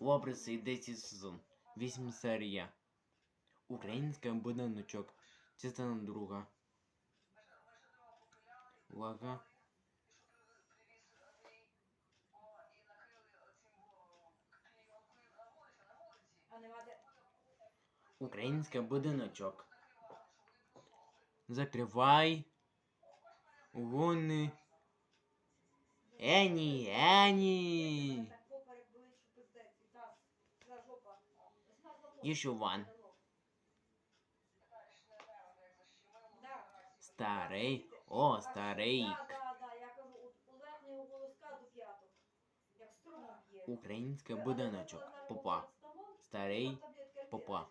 Обриси 10 сезон. 8 серія. Український будиночок. Частина друга. Увага. Український будиночок. Закривай. Угони. Ені, Ені. До п'яток. Як струмом б'є. Український будиночок. Попа. Старий. Попа.